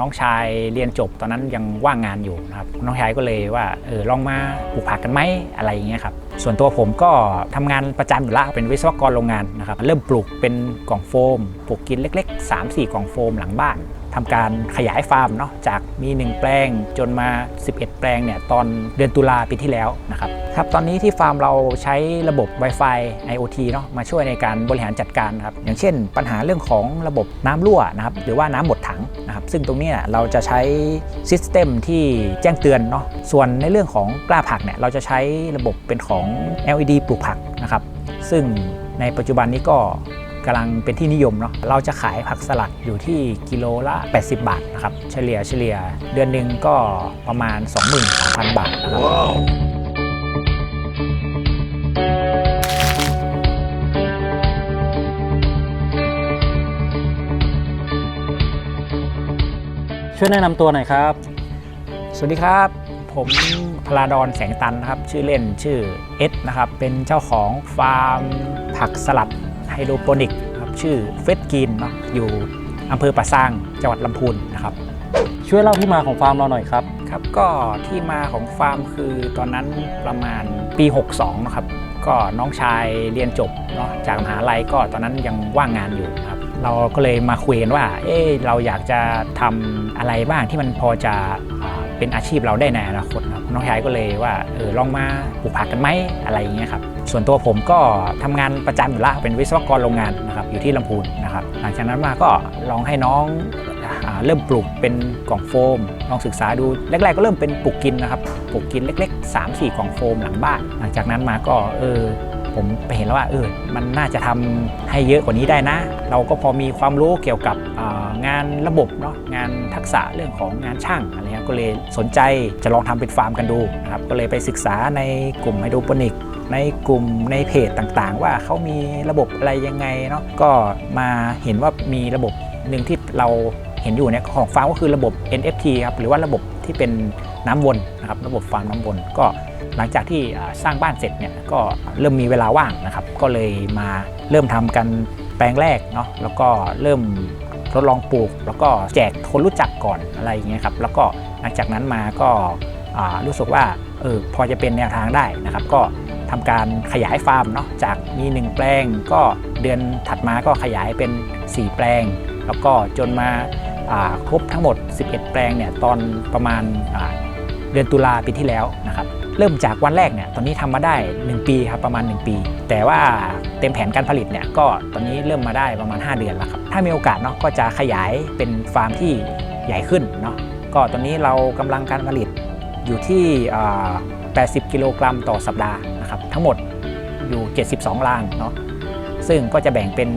น้องชายเรียนจบตอนนั้นยังว่างงานอยู่นะครับน้องชายก็เลยว่าเออลองมาปลูกผักกันไหมอะไรอย่างเงี้ยครับส่วนตัวผมก็ทำงานประจำอยู่แล้วเป็นวิศวกรโรงงานนะครับเริ่มปลูกเป็นกล่องโฟมปลูกกินเล็ก ๆ 3-4 กล่องโฟมหลังบ้าน ทำการขยายฟาร์มเนาะจากมี 1 แปลงจนมา 11 แปลงเนี่ยตอนเดือนตุลาปีที่แล้วนะครับครับตอนนี้ที่ฟาร์มเราใช้ระบบ Wi-Fi IoT เนาะมาช่วยในการบริหารจัดการครับอย่างเช่น ปัญหาเรื่องของระบบน้ำรั่วนะครับหรือว่าน้ำหมดถังนะครับซึ่งตรงนี้เราจะใช้ซิสเต็มที่แจ้งเตือนเนาะส่วนในเรื่องของกล้าผักเนี่ยเราจะใช้ระบบเป็นของ LED ปลูกผักนะครับซึ่งในปัจจุบันนี้ก็ กำลังเป็นที่นิยมเนาะเราจะขายผักสลัดอยู่ที่กิโลละ 80 บาทนะครับเฉลี่ยเฉลี่ยเดือนหนึ่งก็ประมาณ 23,000 บาทนะครับช่วยแนะนำตัวหน่อยครับ สวัสดีครับ ผมพลาดอนแสงตันนะครับ ชื่อเล่นชื่อเอสนะครับ เป็นเจ้าของฟาร์มผักสลัด ไฮโดรโปนิกครับชื่อเฟสกินเนาะอยู่อำเภอป่าซางจังหวัดลำพูนนะครับช่วยเล่าที่มาของฟาร์มเราหน่อยครับครับก็ที่มาของฟาร์มคือตอนนั้นประมาณปี 62นะครับก็น้องชายเรียนจบเนาะจากมหาลัยก็ตอนนั้นยังว่างงานอยู่นะครับเราก็เลยมาคุยกันว่า เอ๊ะเราอยากจะทำอะไรบ้างที่มันพอจะอ่าเป็นอาชีพเราได้ในอนาคตนะครับน้องชายก็เลยว่าเออลองมาปลูกผักกันไหมอะไรอย่างเงี้ยครับ ส่วนตัวผมก็ทำงานประจำอยู่ล้วเป็นวิศวกรโรงงานนะครับอยู่ที่ลำพูนนะครับหลังจากนั้นมาก็ลองให้น้องเริ่มปลูกเป็นกล่องโฟม ลองศึกษาดูแรกๆก็เริ่มเป็นปลูกกินนะครับปลูกกินเล็ก ๆ 3-4 กล่องโฟมหลังบ้าน หลังจากนั้นมาก็เออผมไปเห็นแล้วว่าเออมันน่าจะทำให้เยอะกว่านี้ได้นะ เราก็พอมีความรู้เกี่ยวกับอ่างานระบบเนาะงานทักษะเรื่องของงานช่างอะไรเงี้ยก็เลยสนใจจะลองทำเป็นฟาร์มกันดูนะครับก็เลยไปศึกษาในกลุ่มไฮโดรโปนิก ในกลุ่มในเพจต่างๆ ว่าเขามีระบบอะไรยังไงเนาะก็มาเห็นว่ามีระบบหนึ่งที่เราเห็นอยู่เนี่ยของฟาร์มก็คือระบบ NFT ครับหรือว่าระบบที่เป็นน้ำวนนะครับระบบฟาร์มน้ำวนก็หลังจากที่สร้างบ้านเสร็จเนี่ยก็เริ่มมีเวลาว่างนะครับ ก็เลยมาเริ่มทำกันแปลงแรกเนาะแล้วก็เริ่มทดลองปลูก แล้วก็แจกคนรู้จักก่อนอะไรอย่างเงี้ยครับแล้วก็หลังจากนั้นมาก็รู้สึกว่าเออพอจะเป็นแนวทางได้นะครับ ก็ ทำการขยายฟาร์มเนาะจากมี 1 แปลง ก็เดือนถัดมาก็ขยายเป็น 4 แปลง แล้วก็จนมาครบทั้งหมด 11 แปลงเนี่ยตอนประมาณาเดือนตุลาปีที่แล้วนะครับเริ่มจากวันแรกเนี่ยตอนนี้ทำมาได้ 1 ปีครับประมาณ 1 ปี แต่ว่าเต็มแผนการผลิตเนี่ยก็ตอนนี้เริ่มมาได้ประมาณ 5 เดือนแล้วครับถ้ามีโอกาสเนาะก็จะขยายเป็นฟาร์มที่ใหญ่ขึ้นเนาะก็ตอนนี้เรากำลังการผลิตอยู่ที่ 80 กิโลกรัมต่อสัปดาห์นะครับทั้งหมดอยู่ 72 รางเนาะซึ่งก็จะแบ่งเป็น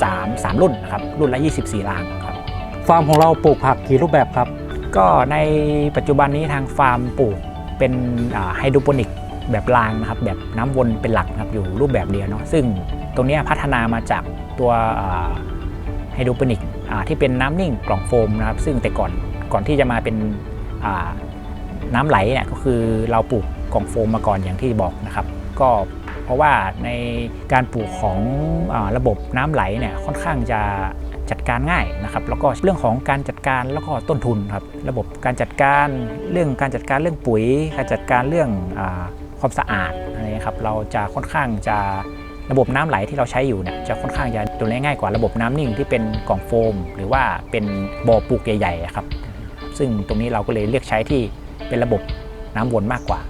3 3 รุ่นนะครับรุ่นละ 24 รางครับฟาร์มของเราปลูกผักกี่รูปแบบครับ ก็ในปัจจุบันนี้ทางฟาร์มปลูกเป็นไฮโดรโปนิกแบบรางนะครับแบบน้ำวนเป็นหลักนะครับอยู่รูปแบบเดียวเนาะซึ่งตรงเนี้ยพัฒนามาจากตัวไฮโดรโปนิกที่เป็นน้ำนิ่งกล่องโฟมนะครับซึ่งแต่ก่อนก่อนที่จะมาเป็น น้ำไหลเนี่ยก็คือเราปลูกกล่องโฟมมาก่อนอย่างที่บอกนะครับ ก็เพราะว่าในการปลูกของอระบบน้ำไหลเนี่ยค่อนข้างจะจัดการง่ายนะครับ แล้วก็เรื่องของการจัดการแล้วก็ต้นทุนครับระบบการจัดการเรื่องการจัดการเรื่องปุ๋ย การจัดการเรื่องอความสะอาดอะไรนะครับเราจะค่อนข้างจะระบบน้ำไหลที่เราใช้อยู่เนี่ยจะค่อนข้างจะดูแลง่ายกว่าระบบน้ำนิ่งที่เป็นกล่องโฟม หรือว่าเป็นบ่อปลูกใหญ่ๆครับซึ่งตรงนี้เราก็เลยเลือกใช้ที่ เป็นระบบน้ำวนมากกว่า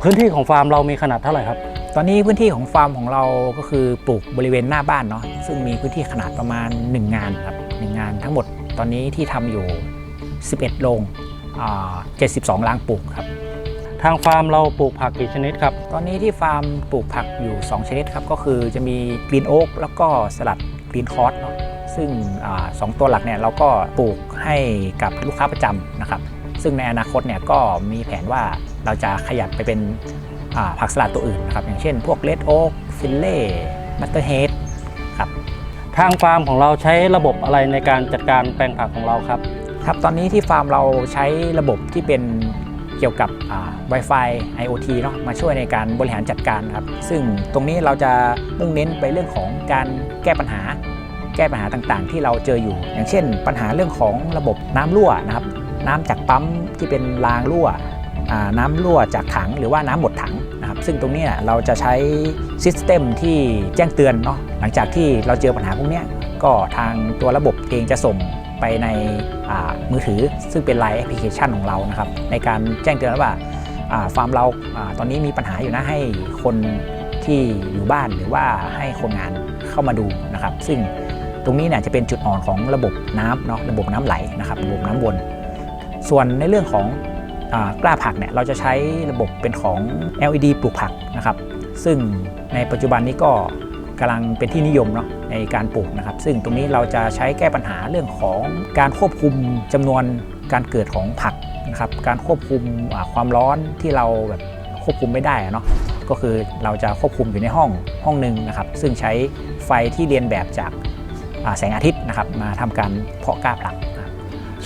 พื้นที่ของฟาร์มเรามีขนาดเท่าไหร่ครับ ตอนนี้พื้นที่ของฟาร์มของเราก็คือปลูกบริเวณหน้าบ้านเนาะซึ่งมีพื้นที่ขนาดประมาณ 1 งานครับหนึ่งงานทั้งหมดตอนนี้ที่ทำอยู่ 11 โรงอ่า72ล้างปลูกครับ ทางฟาร์มเราปลูกผักกี่ชนิดครับ ตอนนี้ที่ฟาร์มปลูกผักอยู่ 2 ชนิดครับ ก็คือจะมีกรีนโอ๊กแล้วก็สลัดกรีนคอร์สเนาะซึ่งอาสองตัวหลักเนี่ยเราก็ปลูกให้กับลูกค้าประจำนะครับ ซึ่งในอนาคตเนี่ยก็มีแผนว่าเราจะขยับไปเป็นอ่าผักสลัดตัวอื่นนะครับ อย่างเช่นพวกเลดโอ๊กฟิลเล่มัตเตอร์เฮดครับทางฟาร์มของเราใช้ระบบอะไรในการจัดการแปลงผักของเราครับ ครับตอนนี้ที่ฟาร์มเราใช้ระบบที่เป็นเกี่ยวกับอ่า Wi-Fi IoT เนาะมาช่วยในการบริหารจัดการครับ ซึ่งตรงนี้เราจะมุ่งเน้นไปเรื่องของการแก้ปัญหา แก้ปัญหาต่างๆ ที่เราเจออยู่ อย่างเช่น ปัญหาเรื่องของระบบน้ำรั่วนะครับ น้ำจากปั๊มที่เป็นรางรั่วน้ำรั่วจากถังหรือว่าน้ำหมดถังนะครับซึ่งตรงนี้เราจะใช้ซิสเต็มที่แจ้งเตือนเนาะหลังจากที่เราเจอปัญหาพวกนี้ก็ทางตัวระบบเองจะส่งไปในมือถือซึ่งเป็นไลน์แอปพลิเคชันของเรานะครับในการแจ้งเตือนว่าฟาร์มเราอาตอนนี้มีปัญหาอยู่นะให้คนที่อยู่บ้านหรือว่าให้คนงานเข้ามาดูนะครับ ซึ่งตรงนี้เนี่ยจะเป็นจุดอ่อนของระบบน้ำเนาะระบบน้ำไหลนะครับระบบน้ำวน ส่วนในเรื่องของอกล้าผักเนี่ยเราจะใช้ระบบเป็นของ LED ปลูกผักนะครับ ซึ่งในปัจจุบันนี้ก็กำลังเป็นที่นิยมเนาะในการปลูกนะครับ ซึ่งตรงนี้เราจะใช้แก้ปัญหาเรื่องของการควบคุมจำนวนการเกิดของผักนะครับ การควบคุมความร้อนที่เราแบบควบคุมไม่ได้เนาะก็คือเราจะควบคุมอยู่ในห้องห้องหนึ่งนะครับ ซึ่งใช้ไฟที่เรียนแบบจากแสงอาทิตย์นะครับ มาทำการเพาะกล้าผัก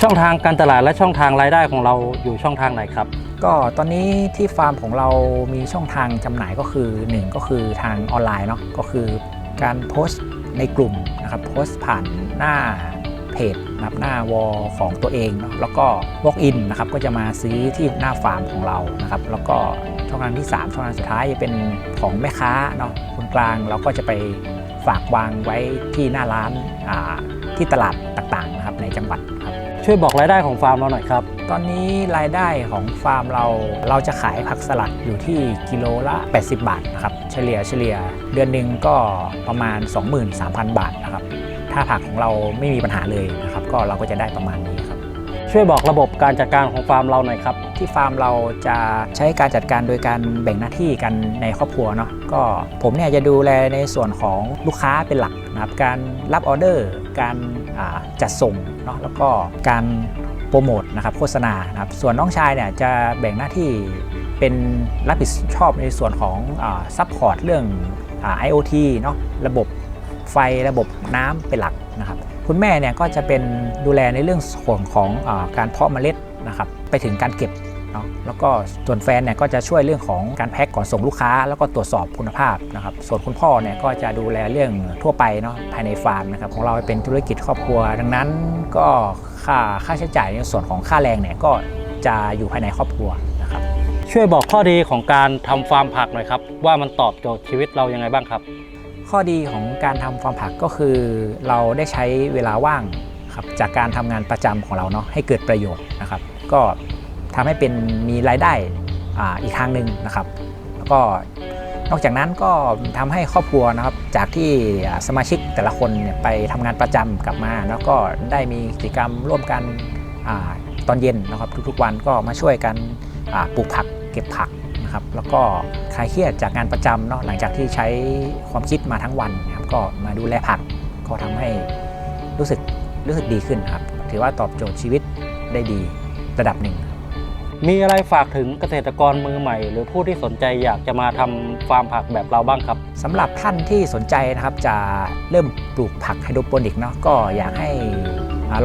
ช่องทางการตลาดและช่องทางรายได้ของเราอยู่ช่องทางไหนครับ ก็ตอนนี้ที่ฟาร์มของเรามีช่องทางจำหน่ายก็คือ1ก็คือทางออนไลน์เนาะก็คือการโพสต์ในกลุ่มนะครับโพสต์ผ่านหน้าเพจนะครับหน้าวอลของตัวเองเนาะแล้วก็ walk in นะครับก็จะมาซื้อที่หน้าฟาร์มของเรานะครับแล้วก็ช่องทางที่ 3 ช่องทางสุดท้ายจะเป็นของแม่ค้าเนาะคนกลางเราก็จะไปฝากวางไว้ที่หน้าร้านที่ตลาดต่างๆนะครับในจังหวัด ช่วยบอกรายได้ของฟาร์มเราหน่อยครับ ตอนนี้รายได้ของฟาร์มเราเราจะขายผักสลัดอยู่ที่กิโลละ 80 บาทนะครับเฉลี่ยเฉลี่ยเดือนหนึ่งก็ประมาณ 23,000 บาทนะครับถ้าผักของเราไม่มีปัญหาเลยนะครับก็เราก็จะได้ประมาณนี้ครับช่วยบอกระบบการจัดการของฟาร์มเราหน่อยครับ ที่ฟาร์มเราจะใช้การจัดการโดยการแบ่งหน้าที่กันในครอบครัวเนาะก็ผมเนี่ยจะดูแลในส่วนของลูกค้าเป็นหลัก นะครับการรับออเดอร์ การจัดส่งเนาะแล้วก็การโปรโมทนะครับโฆษณานะครับส่วนน้องชายเนี่ยจะแบ่งหน้าที่เป็นรับผิดชอบในส่วนของซัพพอร์ตเรื่องอ IoT เนาะระบบไฟระบบน้ำเป็นหลักนะครับคุณแม่เนี่ยก็จะเป็นดูแลในเรื่องส่วนของอการเพาะเมล็ดนะครับไปถึงการเก็บ เนาะแล้วก็ส่วนแฟนเนี่ยก็จะช่วยเรื่องของการแพ็คก่อนส่งลูกค้า แล้วก็ตรวจสอบคุณภาพนะครับส่วนคุณพ่อเนี่ยก็จะดูแลเรื่องทั่วไปเนาะภายในฟาร์มนะครับของเราเป็นธุรกิจครอบครัว ดังนั้นก็ค่าค่าใช้จ่ายในส่วนของค่าแรงเนี่ยก็จะอยู่ภายในครอบครัวนะครับช่วยบอกข้อดีของการทำฟาร์มผักหน่อยครับว่ามันตอบโจทย์ชีวิตเรายังไงบ้างครับ ข้อดีของการทำฟาร์มผักก็คือเราได้ใช้เวลาว่างครับจากการทำงานประจำของเราเนาะให้เกิดประโยชน์นะครับ ก็ ทำให้เป็นมีรายได้อ,อีกทางหนึ่งนะครับ แล้วก็นอกจากนั้นก็ทำให้ครอบครัวนะครับจากที่สมาชิกแต่ละคนเนี่ยไปทำงานประจำกลับมา แล้วก็ได้มีกิจกรรมร่วมกันอตอนเย็นนะครับทุกๆวันก็มาช่วยกันปลูกผักเก็บผักนะครับแล้วก็คลายเครียดจากงานประจำเนาะหลังจากที่ใช้ความคิดมาทั้งวันนะครับก็มาดูแลผักก็ทำให้รู้สึกรู้สึกดีขึ้นครับถือว่าตอบโจทย์ชีวิตได้ดีระดับหนึ่ง มีอะไรฝากถึงเกษตรกรมือใหม่ หรือผู้ที่สนใจอยากจะมาทำฟาร์มผักแบบเราบ้างครับ สำหรับท่านที่สนใจนะครับจะเริ่มปลูกผักไฮโดรโปนิกเนาะก็อยากให้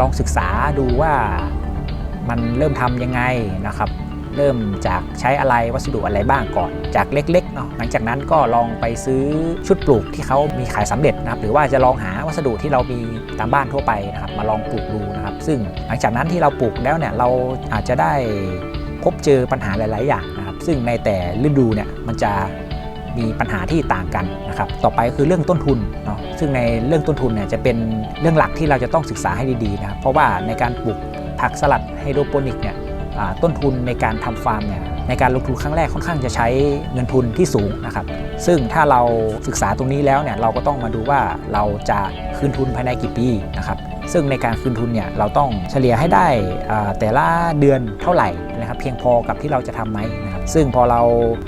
ลองศึกษาดูว่ามันเริ่มทำยังไงนะครับ เริ่มจากใช้อะไรวัสดุอะไรบ้างก่อน จากเล็กๆเนาะหลังจากนั้นก็ลองไปซื้อชุดปลูกที่เขามีขายสำเร็จนะครับ หรือว่าจะลองหาวัสดุที่เรามีตามบ้านทั่วไปนะครับ มาลองปลูกดูนะครับ ซึ่งหลังจากนั้นที่เราปลูกแล้วเนี่ยเราอาจจะได้ พบเจอปัญหาหลาย ๆ อย่างนะครับ ซึ่งในแต่ฤดูเนี่ยมันจะมีปัญหาที่ต่างกันนะครับ ต่อไปคือเรื่องต้นทุนเนาะ ซึ่งในเรื่องต้นทุนเนี่ยจะเป็นเรื่องหลักที่เราจะต้องศึกษาให้ดี ๆ นะครับ เพราะว่าในการปลูกผักสลัดไฮโดรโปนิกเนี่ยต้นทุนในการทำฟาร์มเนี่ยในการลงทุนครั้งแรกค่อนข้างจะใช้เงินทุนที่สูงนะครับ ซึ่งถ้าเราศึกษาตรงนี้แล้วเนี่ยเราก็ต้องมาดูว่าเราจะคืนทุนภายในกี่ปีนะครับ ซึ่งในการคืนทุนเนี่ยเราต้องเฉลี่ยให้ได้แต่ละเดือนเท่าไหร่นะครับเพียงพอกับที่เราจะทำไหมนะครับซึ่งพอเรา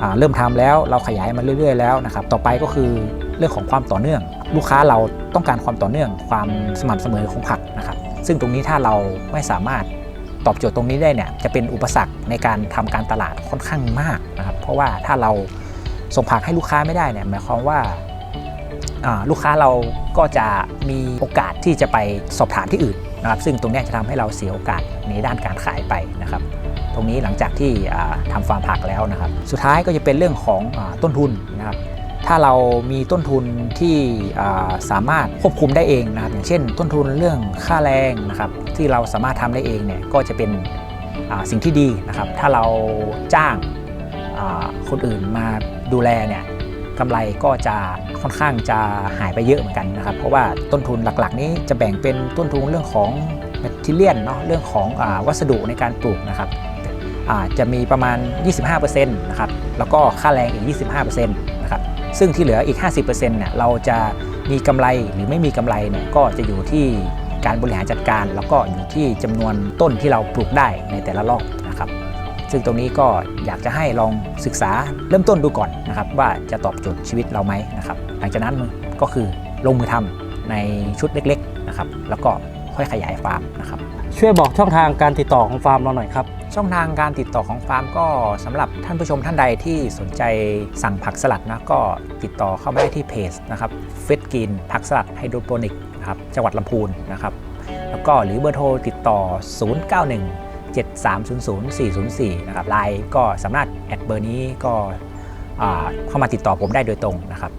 าเริ่มทำแล้วเราขยายมาเรื่อย ๆ แล้วนะครับต่อไปก็คือเรื่องของความต่อเนื่อง ลูกค้าเราต้องการความต่อเนื่อง ความสม่ำเสมอของผักนะครับซึ่งตรงนี้ถ้าเราไม่สามารถตอบโจทย์ตรงนี้ได้เนี่ยจะเป็นอุปสรรคในการทำการตลาดค่อนข้างมากนะครับเพราะว่าถ้าเราส่งผักให้ลูกค้าไม่ได้เนี่ยหมายความว่า ลูกค้าเราก็จะมีโอกาสที่จะไปสอบถามที่อื่นนะครับ ซึ่งตรงนี้จะทำให้เราเสียโอกาสในด้านการขายไปนะครับ ตรงนี้หลังจากที่อ่าทำฟาร์มผักแล้วนะครับ สุดท้ายก็จะเป็นเรื่องของอต้นทุนนะครับถ้าเรามีต้นทุนที่สามารถควบคุมได้เองนะครับอย่างเช่น ต้นทุนเรื่องค่าแรงนะครับ ที่เราสามารถทำได้เองเนี่ยก็จะเป็นสิ่งที่ดีนะครับ ถ้าเราจ้างคนอื่นมาดูแลเนี่ย กำไรก็จะค่อนข้างจะหายไปเยอะเหมือนกันนะครับ เพราะว่าต้นทุนหลักๆ นี้จะแบ่งเป็นต้นทุนเรื่องของแมทเทียนเนาะเรื่องของอวัสดุในการปลูกนะครับจะมีประมาณ 25%นะครับแล้วก็ค่าแรงอีก 25%นะครับซึ่งที่เหลืออีก 50%เนี่ยเราจะมีกำไรหรือไม่มีกำไรเนี่ยก็จะอยู่ที่การบริหารจัดการ แล้วก็อยู่ที่จำนวนต้นที่เราปลูกได้ในแต่ละรอบนะครับ ซึ่งตรงนี้ก็อยากจะให้ลองศึกษาเริ่มต้นดูก่อนนะครับ ว่าจะตอบโจทย์ชีวิตเราไหมนะครับ หลังจากนั้นก็คือลงมือทำในชุดเล็กๆนะครับ แล้วก็ค่อยขยายฟาร์มนะครับ ช่วยบอกช่องทางการติดต่อของฟาร์มเราหน่อยครับ ช่องทางการติดต่อของฟาร์มก็สำหรับท่านผู้ชมท่านใดที่สนใจสั่งผักสลัดนะก็ติดต่อเข้ามาได้ที่เพจนะครับเฟสกินผักสลัดไฮโดรโปนิกนะครับจังหวัดลำพูนนะครับ แล้วก็หรือเบอร์โทรติดต่อ 091 7300 404 นะครับไลน์ก็สามารถแอดเบอร์นี้ก็เข้ามาติดต่อผมได้โดยตรงนะครับ